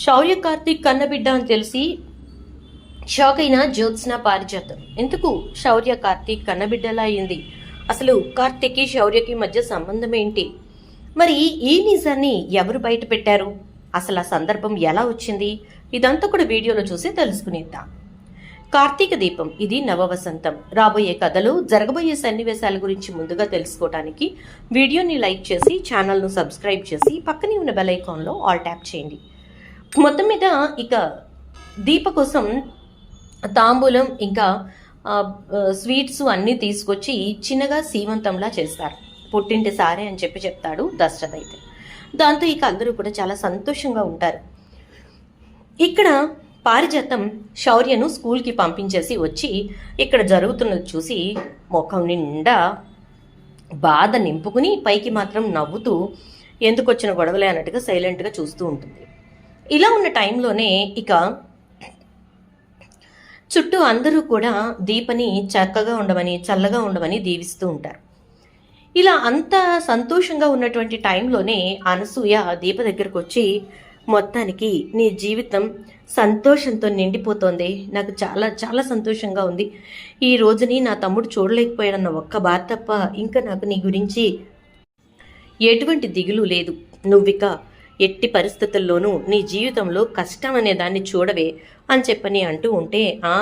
శౌర్య కార్తీక్ కన్నబిడ్డ అని తెలిసి షాక్ అయిన జ్యోత్స్న పారిజాతం. ఎందుకు శౌర్య కార్తీక్ కన్నబిడ్డలా అయింది? అసలు కార్తీక్కి శౌర్యకి మధ్య సంబంధం ఏంటి? మరి ఈ నిజాన్ని ఎవరు బయట పెట్టారు? అసలు ఆ సందర్భం ఎలా వచ్చింది? ఇదంతా కూడా వీడియోలో చూసి తెలుసుకునేద్దాం. కార్తీక దీపం ఇది నవవసంతం. రాబోయే కథలు జరగబోయే సన్నివేశాల గురించి ముందుగా తెలుసుకోవడానికి వీడియోని లైక్ చేసి ఛానల్ను సబ్స్క్రైబ్ చేసి పక్కనే ఉన్న బెల్ ఐకాన్లో ఆల్ ట్యాప్ చేయండి. మొత్తం మీద ఇక దీప కోసం తాంబూలం ఇంకా స్వీట్స్ అన్నీ తీసుకొచ్చి చిన్నగా సీమంతంలా చేస్తారు. పుట్టింటి సారే అని చెప్పి చెప్తాడు దశరథ అయితే. దాంతో ఇక అందరూ కూడా చాలా సంతోషంగా ఉంటారు. ఇక్కడ పారిజాతం శౌర్యను స్కూల్కి పంపించేసి వచ్చి ఇక్కడ జరుగుతున్నది చూసి ముఖం నిండా బాధ నింపుకుని పైకి మాత్రం నవ్వుతూ ఎందుకు వచ్చిన గొడవలే? అన్నట్టుగా సైలెంట్గా చూస్తూ ఉంటుంది. ఇలా ఉన్న టైంలోనే ఇక చుట్టూ అందరూ కూడా దీపని చక్కగా ఉండమని చల్లగా ఉండమని దీవిస్తూ ఉంటారు. ఇలా అంత సంతోషంగా ఉన్నటువంటి టైంలోనే అనసూయ దీప దగ్గరకు వచ్చి మొత్తానికి నీ జీవితం సంతోషంతో నిండిపోతోంది. నాకు చాలా చాలా సంతోషంగా ఉంది. ఈ రోజుని నా తమ్ముడు చూడలేకపోయాడన్న ఒక్క బాధ తప్ప ఇంకా నాకు నీ గురించి ఎటువంటి దిగులు లేదు. నువ్విక ఎట్టి పరిస్థితుల్లోనూ నీ జీవితంలో కష్టం అనే దాన్ని చూడవే అని చెప్పని అంటూ ఉంటే ఆ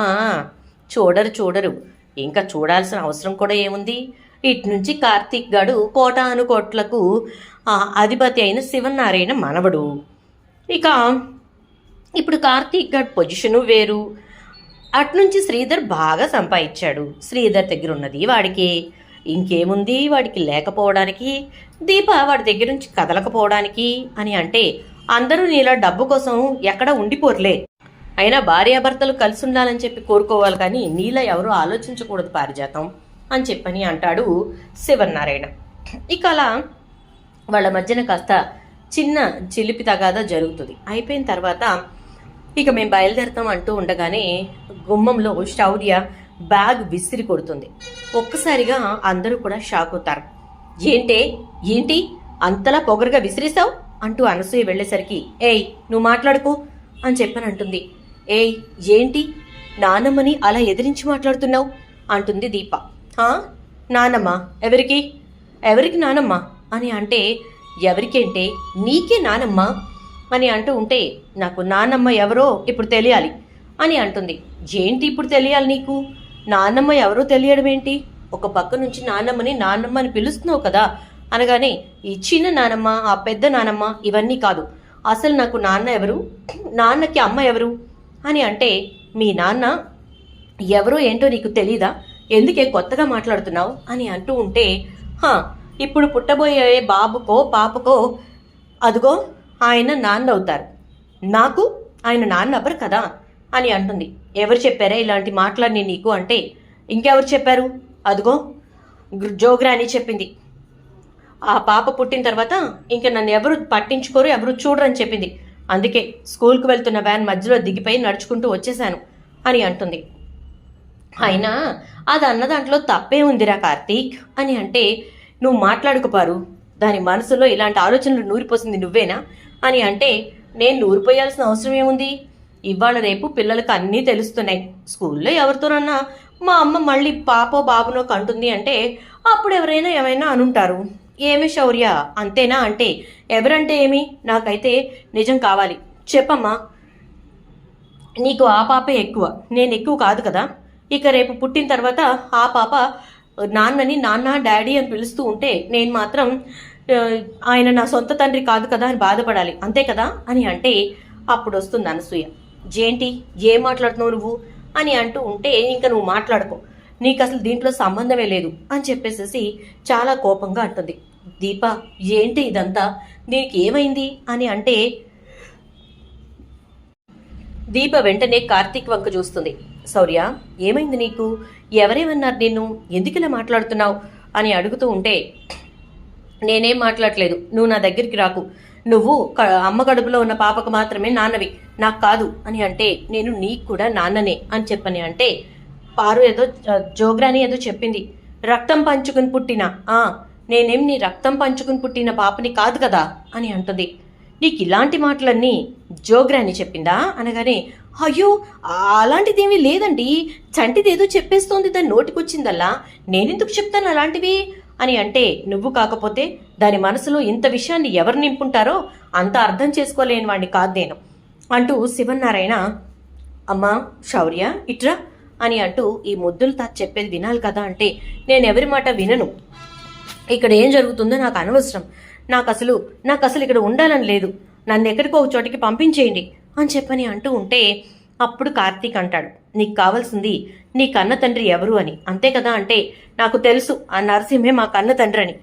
చూడరు చూడరు. ఇంకా చూడాల్సిన అవసరం కూడా ఏముంది? ఇటు నుంచి కార్తీక్ గడు కోటాను కోట్లకు ఆ, అధిపతి అయిన శివనారాయణ మనవడు. ఇక ఇప్పుడు కార్తీక్ గడ్ పొజిషను వేరు. అట్నుంచి శ్రీధర్ బాగా సంపాదించాడు. శ్రీధర్ దగ్గర ఉన్నది వాడికి. ఇంకేముంది వాడికి లేకపోవడానికి? దీప వాడి దగ్గర నుంచి కదలకపోవడానికి అని అంటే అందరూ నీలా డబ్బు కోసం ఎక్కడ ఉండిపోర్లే. అయినా భార్యాభర్తలు కలిసి ఉండాలని చెప్పి కోరుకోవాలి కానీ నీలా ఎవరు ఆలోచించకూడదు పారిజాతం అని చెప్పని అంటాడు శివనారాయణ ఇక అలా వాళ్ళ మధ్యన కాస్త చిన్న చిలిపి తగాదా జరుగుతుంది. అయిపోయిన తర్వాత ఇక మేము బయలుదేరుతాం అంటూ ఉండగానే గుమ్మంలో శౌర్య బ్యాగ్ విసిరి కొడుతుంది. ఒక్కసారిగా అందరూ కూడా షాక్ అవుతారు. ఏంటే? ఏంటి? అంతలా పొగరుగా విసిరేసావు అంటూ అనసూయ వెళ్ళేసరికి ఏయ్ నువ్వు మాట్లాడుకో అని చెప్పని అంటుంది. ఏయ్ ఏంటి? నానమ్మని అలా ఎదిరించి మాట్లాడుతున్నావు? అంటుంది దీప. నానమ్మ ఎవరికి? ఎవరికి నానమ్మ? అని అంటే ఎవరికేంటే నీకే నానమ్మ? అని అంటూ ఉంటే నాకు నానమ్మ ఎవరో ఇప్పుడు తెలియాలి అని అంటుంది. ఏంటి ఇప్పుడు తెలియాలి నీకు? నాన్నమ్మ ఎవరో తెలియడం ఏంటి ఒక పక్క నుంచి నాన్నమ్మని నాన్నమ్మ అని పిలుస్తున్నావు కదా? అనగానే ఈ చిన్న నానమ్మ ఆ పెద్ద నానమ్మ ఇవన్నీ కాదు. అసలు నాకు నాన్న ఎవరు? నాన్నకి అమ్మ ఎవరు? అని అంటే మీ నాన్న ఎవరో ఏంటో నీకు తెలీదా? ఎందుకే కొత్తగా మాట్లాడుతున్నావు? అని అంటూ ఉంటే హా ఇప్పుడు పుట్టబోయే బాబుకో పాపకో అదిగో ఆయన నాన్న అవుతారు నాకు ఆయన నాన్న అవ్వరు కదా? అని అంటుంది. ఎవరు చెప్పారా ఇలాంటి మాటలన్నీ నీకు అంటే ఇంకెవరు చెప్పారు? అదిగో జోగ్రాని చెప్పింది. ఆ పాప పుట్టిన తర్వాత ఇంకా నన్ను ఎవరు పట్టించుకోరు ఎవరు చూడరని చెప్పింది. అందుకే స్కూల్కి వెళ్తున్న వ్యాన్ మధ్యలో దిగిపోయి నడుచుకుంటూ వచ్చేసాను అని అంటుంది. అయినా అది అన్న దాంట్లో తప్పే ఉందిరా కార్తీక్ అని అంటే నువ్వు మాట్లాడుకుపారు దాని మనసులో ఇలాంటి ఆలోచనలు నూరిపోసింది నువ్వేనా? అని అంటే నేను నూరిపోయాల్సిన అవసరం ఏముంది? ఇవాళ రేపు పిల్లలకు అన్నీ తెలుస్తున్నాయి. స్కూల్లో ఎవరితోనన్నా మా అమ్మ మళ్ళీ పాపో బాబునో కంటుంది అంటే అప్పుడు ఎవరైనా ఏమైనా అనుంటారు. ఏమి శౌర్య? అంతేనా అంటే? ఎవరంటే ఏమి? నాకైతే నిజం కావాలి. చెప్పమ్మా. నీకు ఆ పాపే ఎక్కువ. నేను ఎక్కువ కాదు కదా. ఇక రేపు పుట్టిన తర్వాత ఆ పాప నాన్నని నాన్న డాడీ అని పిలుస్తూ ఉంటే నేను మాత్రం ఆయన నా సొంత తండ్రి కాదు కదా అని బాధపడాలి. అంతే కదా? అని అంటే అప్పుడు వస్తుంది అనసూయ. జేంటి ఏం మాట్లాడుతున్నావు నువ్వు? అని అంటూ ఉంటే ఇంకా నువ్వు మాట్లాడుకో. నీకు అసలు దీంట్లో సంబంధమే లేదు. అని చెప్పేసేసి చాలా కోపంగా అంటుంది. దీప ఏంటి ఇదంతా? దీనికి ఏమైంది అని అంటే దీప వెంటనే కార్తీక్ వంక చూస్తుంది. శౌర్య ఏమైంది నీకు? ఎవరేమన్నారు నిన్ను? ఎందుకు ఇలా మాట్లాడుతున్నావు? అని అడుగుతూ ఉంటే నేనేం మాట్లాడలేదు నువ్వు నా దగ్గరికి రాకు. నువ్వు అమ్మ కడుపులో ఉన్న పాపకు మాత్రమే నాన్నవి. నాకు కాదు. అని అంటే నేను నీకు కూడా నాన్ననే అని చెప్పని అంటే పారు ఏదో జోగ్రాని ఏదో చెప్పింది. రక్తం పంచుకుని పుట్టిన ఆ నేనేం నీ రక్తం పంచుకుని పుట్టిన పాపని కాదు కదా? అని అంటుంది. నీకు ఇలాంటి మాటలన్నీ జోగ్రాని చెప్పిందా? అనగానే అయ్యో అలాంటిదేమీ లేదండి. చంటిదేదో చెప్పేస్తోంది దాని నోటికొచ్చిందల్లా. నేనెందుకు చెప్తాను అలాంటివి? అని అంటే నువ్వు కాకపోతే దాని మనసులో ఇంత విషయాన్ని ఎవరు నింపుంటారో అంత అర్థం చేసుకోలేని వాడిని కాదు నేను. అంటూ శివన్నారాయణ అమ్మా శౌర్య ఇట్రా అని అంటూ ఈ ముద్దులు తా చెప్పేది వినాలి కదా అంటే నేను ఎవరి మాట వినను. ఇక్కడ ఏం జరుగుతుందో నాకు అనవసరం. నాకు అసలు నాకు అసలు ఇక్కడ ఉండాలని లేదు. నన్ను ఎక్కడికో ఒక చోటికి పంపించేయండి అని చెప్పని అంటూ ఉంటే అప్పుడు కార్తీక్ అంటాడు. నీకు కావాల్సింది నీ కన్న తండ్రి ఎవరు అని. అంతే కదా అంటే నాకు తెలుసు ఆ నరసింహే మా కన్న తండ్రి అని.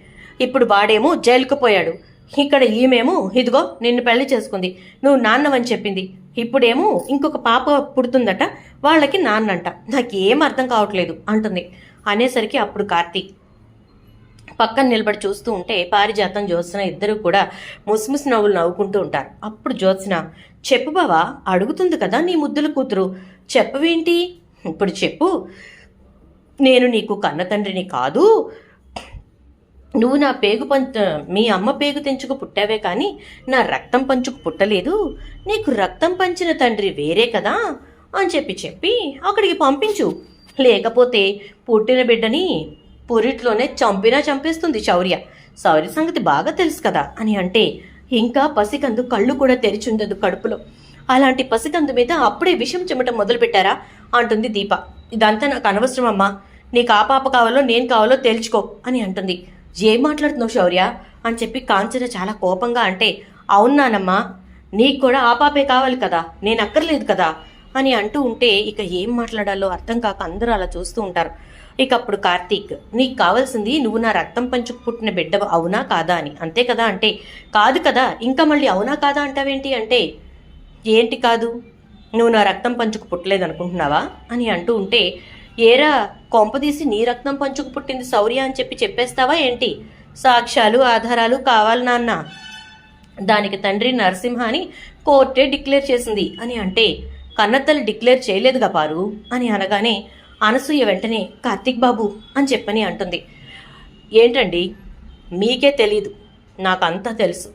ఇప్పుడు వాడేమో జైలుకు పోయాడు. ఇక్కడ ఈమెమో ఇదిగో నిన్ను పెళ్ళి చేసుకుంది. నువ్వు నాన్నవని చెప్పింది. ఇప్పుడేమో ఇంకొక పాప పుడుతుందట వాళ్ళకి నాన్నంట. నాకేం అర్థం కావట్లేదు అంటుంది. అనేసరికి అప్పుడు కార్తీక్ పక్కన నిలబడి చూస్తూ ఉంటే పారిజాతం జ్యోత్స్న ఇద్దరు కూడా ముసిముసి నవ్వులు నవ్వుకుంటూ ఉంటారు. అప్పుడు జ్యోత్స్న చెప్పు బావా అడుగుతుంది కదా నీ ముద్దుల కూతురు. చెప్పవేంటి? ఇప్పుడు చెప్పు. నేను నీకు కన్న తండ్రిని కాదు. నువ్వు నా పేగు పంచ మీ అమ్మ పేగు తెంచుకు పుట్టావే కానీ నా రక్తం పంచుకు పుట్టలేదు. నీకు రక్తం పంచిన తండ్రి వేరే కదా అని చెప్పి చెప్పి అక్కడికి పంపించు. లేకపోతే పుట్టిన బిడ్డని పురిట్లోనే చంపినా చంపేస్తుంది శౌర్య. శౌర్య సంగతి బాగా తెలుసు కదా అని అంటే ఇంకా పసికందు కళ్ళు కూడా తెరిచుండదు కడుపులో. అలాంటి పసికందు మీద అప్పుడే విషం చెమటం మొదలుపెట్టారా? అంటుంది దీప. ఇదంతా నాకు అనవసరం అమ్మా నీకు ఆ పాప కావాలో నేను కావాలో తేల్చుకో అని అంటుంది. ఏం మాట్లాడుతున్నావు శౌర్య? అని చెప్పి కాంచన చాలా కోపంగా అంటే అవునానమ్మా నీకు కూడా ఆ పాపే కావాలి కదా. నేను అక్కర్లేదు కదా అని అంటూ ఉంటే ఇక ఏం మాట్లాడాలో అర్థం కాక అందరూ అలా చూస్తూ ఉంటారు. ఇక అప్పుడు కార్తీక్ నీకు కావాల్సింది నువ్వు నా రక్తం పంచుకు పుట్టిన బిడ్డ అవునా కాదా అని. అంతే కదా అంటే కాదు కదా ఇంకా మళ్ళీ అవునా కాదా అంటావేంటి? అంటే ఏంటి కాదు నువ్వు నా రక్తం పంచుకు పుట్టలేదు అనుకుంటున్నావా అని అంటూ ఉంటే ఏరా కొంపదీసి నీ రక్తం పంచుకు పుట్టింది శౌర్య అని చెప్పి చెప్పేస్తావా ఏంటి? సాక్ష్యాలు ఆధారాలు కావాలి నాన్న. దానికి తండ్రి నరసింహ అని కోర్టే డిక్లేర్ చేసింది. అని అంటే కన్నతల్లి డిక్లేర్ చేయలేదుగా పారు అని అనగానే అనసూయ వెంటనే కార్తీక్ బాబు అని చెప్పని అంటుంది. ఏంటండి? మీకే తెలీదు. నాకంతా తెలుసు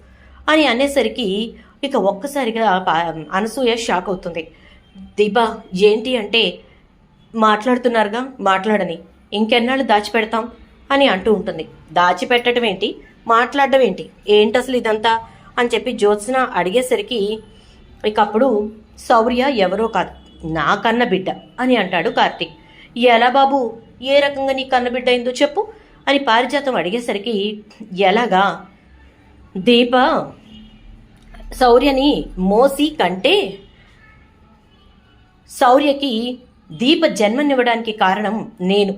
అని అనేసరికి ఇక ఒక్కసారిగా పా- అనసూయ షాక్ అవుతుంది. దీపా ఏంటి అంటే మాట్లాడుతున్నారుగా మాట్లాడని. ఇంకెన్నాళ్ళు దాచిపెడతాం అని అంటూ ఉంటుంది. దాచిపెట్టడం ఏంటి? మాట్లాడడం ఏంటి? ఏంటి అసలు ఇదంతా? అని చెప్పి జ్యోత్స్న అడిగేసరికి ఇకప్పుడు శౌర్య ఎవరో కాదు నాకన్న బిడ్డ అని అంటాడు కార్తీక్. ఎలా బాబు? ఏ రకంగా నీ కన్నబిడ్డ అయిందో చెప్పు అని పారిజాతం అడిగేసరికి ఎలాగా? దీప శౌర్యని మోసి కంటే శౌర్యకి దీప జన్మనివ్వడానికి కారణం నేను.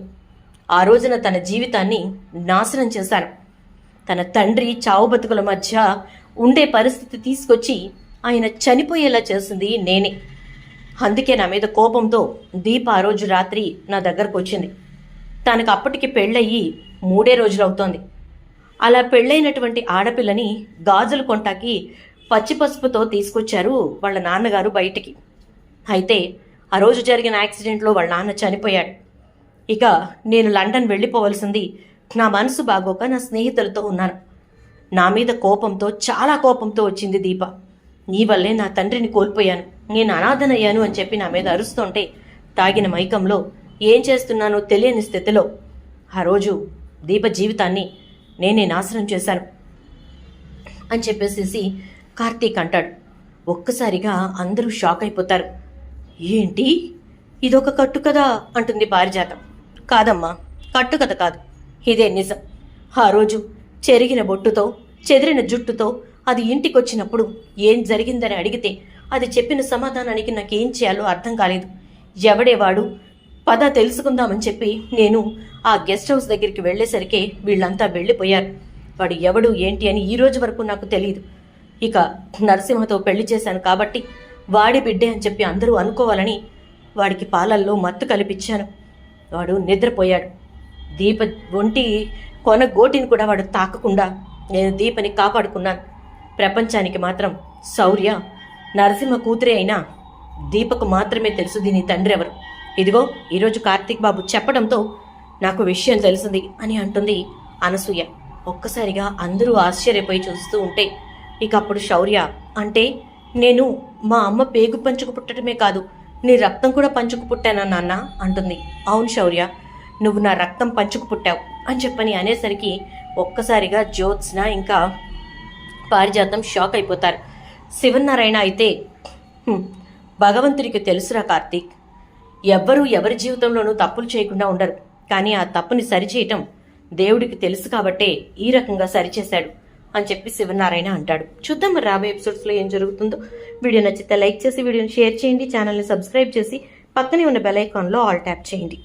ఆ రోజున తన జీవితాన్ని నాశనం చేశాను. తన తండ్రి చావు బతుకుల మధ్య ఉండే పరిస్థితి తీసుకొచ్చి ఆయన చనిపోయేలా చేసింది నేనే. అందుకే నా మీద కోపంతో దీప ఆ రోజు రాత్రి నా దగ్గరకు వచ్చింది. తనకు అప్పటికి పెళ్ళయ్యి మూడే రోజులు అవుతోంది. అలా పెళ్ళైనటువంటి ఆడపిల్లని గాజులు కొంటాకి పచ్చి పసుపుతో తీసుకొచ్చారు వాళ్ళ నాన్నగారు బయటికి. అయితే ఆ రోజు జరిగిన యాక్సిడెంట్లో వాళ్ళ నాన్న చనిపోయాడు. ఇక నేను లండన్ వెళ్ళిపోవలసింది నా మనసు బాగోక నా స్నేహితులతో ఉన్నాను. నా మీద కోపంతో చాలా కోపంతో వచ్చింది దీప. నీ వల్లే నా తండ్రిని కోల్పోయాను. నేను అనాథనయ్యాను అని చెప్పి నా మీద అరుస్తుంటే తాగిన మైకంలో ఏం చేస్తున్నానో తెలియని స్థితిలో ఆ రోజు దీప జీవితాన్ని నేనే నాశనం చేశాను అని చెప్పేసేసి కార్తీక్ అంటాడు. ఒక్కసారిగా అందరూ షాక్ అయిపోతారు. ఏంటి? ఇదొక కట్టు కదా అంటుంది పారిజాతం. కాదమ్మా కట్టు కథ కాదు. ఇదే నిజం. ఆ రోజు చెరిగిన బొట్టుతో చెదిరిన జుట్టుతో అది ఇంటికొచ్చినప్పుడు ఏం జరిగిందని అడిగితే అది చెప్పిన సమాధానానికి నాకేం చేయాలో అర్థం కాలేదు. ఎవడేవాడు? పద తెలుసుకుందామని చెప్పి నేను ఆ గెస్ట్ హౌస్ దగ్గరికి వెళ్ళేసరికి వీళ్ళంతా వెళ్ళిపోయారు. వాడు ఎవడు ఏంటి అని ఈ రోజు వరకు నాకు తెలియదు ఇక నరసింహతో పెళ్ళి చేశాను కాబట్టి వాడి బిడ్డే అని చెప్పి అందరూ అనుకోవాలని వాడికి పాలల్లో మత్తు కల్పించాను. వాడు నిద్రపోయాడు. దీప ఒంటి కొన గోటిని కూడా వాడు తాకకుండా నేను దీపని కాపాడుకున్నాను. ప్రపంచానికి మాత్రం శౌర్య నరసింహ కూతురే అయినా దీపకు మాత్రమే తెలుసు దీని తండ్రి ఎవరు. ఇదిగో ఈరోజు కార్తీక్ బాబు చెప్పడంతో నాకు విషయం తెలిసింది అని అంటుంది అనసూయ. ఒక్కసారిగా అందరూ ఆశ్చర్యపోయి చూస్తూ ఉంటే ఇక అప్పుడు శౌర్య అంటే నేను మా అమ్మ పేగు పంచుకు పుట్టడమే కాదు నీ రక్తం కూడా పంచుకు పుట్టానా నాన్న? అంటుంది. అవును శౌర్య నువ్వు నా రక్తం పంచుకు పుట్టావు అని చెప్పని అనేసరికి ఒక్కసారిగా జ్యోత్స్న ఇంకా పారిజాతం షాక్ అయిపోతారు. శివనారాయణ అయితే భగవంతుడికి తెలుసురా కార్తీక్. ఎవ్వరూ ఎవరి జీవితంలోనూ తప్పులు చేయకుండా ఉండరు. కానీ ఆ తప్పుని సరిచేయటం దేవుడికి తెలుసు కాబట్టే ఈ రకంగా సరిచేశాడు అని చెప్పి శివనారాయణ అంటాడు. చూద్దాం మరి రాబోయే ఎపిసోడ్స్లో ఏం జరుగుతుందో. వీడియో నచ్చితే లైక్ చేసి వీడియోని షేర్ చేయండి ఛానల్ని సబ్స్క్రైబ్ చేసి పక్కనే ఉన్న బెల్ ఐకాన్లో ఆల్ ట్యాప్ చేయండి.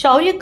శౌర్య